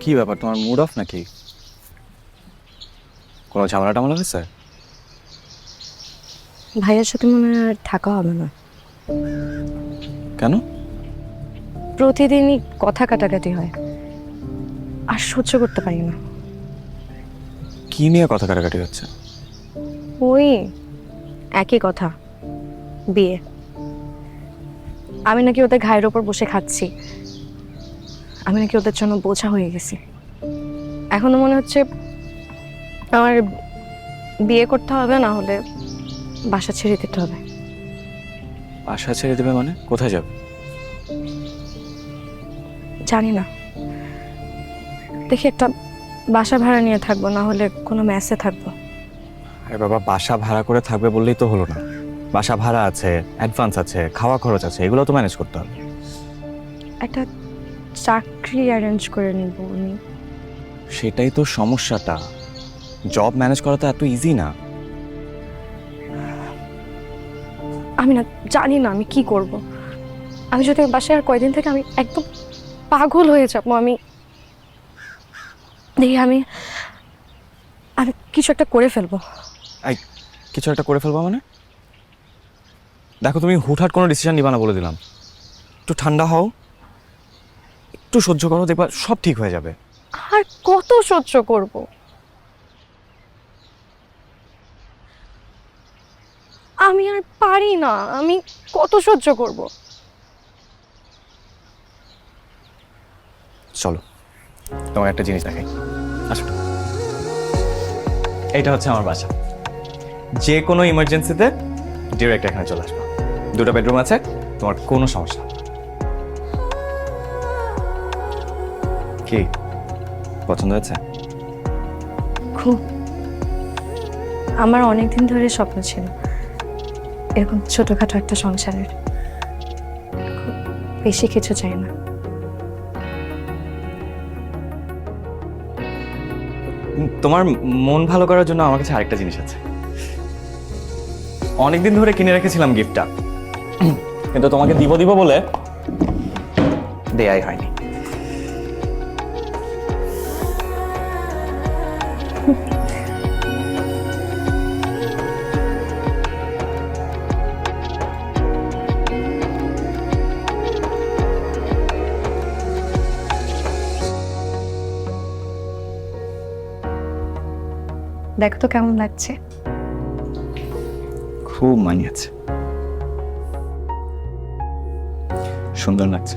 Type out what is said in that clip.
কি ব্যাপার তোমার মুড অফ নাকি? কোনো ঝামেলা টামেলা হয়েছে? ভাইয়ের সাথে মনে হয় আর থাকা হবে না। কেন? প্রতিদিনই কথা কাটাকাটি হয়। আর সহ্য করতে পারি না। কি নিয়ে কথা কাটাকাটি হচ্ছে? ওই একই কথা বিয়ে। আমি নাকি ওদের ঘায়ের ওপর বসে খাচ্ছি। আমি নাকি ওদের জন্য বোঝা হয়ে গেছি। এখনও মনে হচ্ছে আমার বিয়ে করতে হবে না হলে বাসা ছেড়ে দিতে হবে। বাসা ছেড়ে দেবে মানে? কোথায় যাবে? জানি না। দেখি একটা বাসা ভাড়া নিয়ে থাকব না হলে কোনো ম্যাসে থাকব। আরে বাবা বাসা ভাড়া করে থাকবে বললেই তো হলো না। বাসা ভাড়া আছে অ্যাডভান্স আছে খাওয়া খরচ আছে এগুলো তো ম্যানেজ করতে হবে। একটা চাকরি অ্যারেঞ্জ করে নিব আমি সেটাই তো সমস্যাটা। জব ম্যানেজ করা তো এত ইজি না। আমি না জানি না আমি কি করব। আমি যদি বাসায় আর কয়দিন থেকে আমি একদম পাগল হয়ে যাব আমি দেখি আমি আমি কিছু একটা করে ফেলব। কিছু একটা করে ফেলব মানে? দেখো তুমি হুটহাট কোনো ডিসিশন নিবা না বলে দিলাম। একটু ঠান্ডা হও। একটু সহ্য করো দেখবা সব ঠিক হয়ে যাবে। আর কত সহ্য করব? আমি আর পারি না আমি কত সহ্য করব? চলো তোমার একটা জিনিস দেখাই। আসো এটা হচ্ছে আমার বাসা। যে কোনো ইমার্জেন্সিতে ডিরেক্ট এখানে চলে আসবা। দুটো বেডরুম আছে তোমার কোনো সমস্যা কি? পছন্দ হয়েছে? খুব। আমার অনেক দিন ধরে স্বপ্ন ছিল এরকম ছোটখাটো একটা সংসারের। বেশি কিছু চাই না। তোমার মন ভালো করার জন্য আমার কাছে আরেকটা জিনিস আছে। অনেকদিন ধরে কিনে রেখেছিলাম গিফটটা কিন্তু তোমাকে দিব দিব বলে দেয়াই হয়নি। দেখো তো কেমন লাগছে। খুব মানিয়েছে। সুন্দর লাগছে।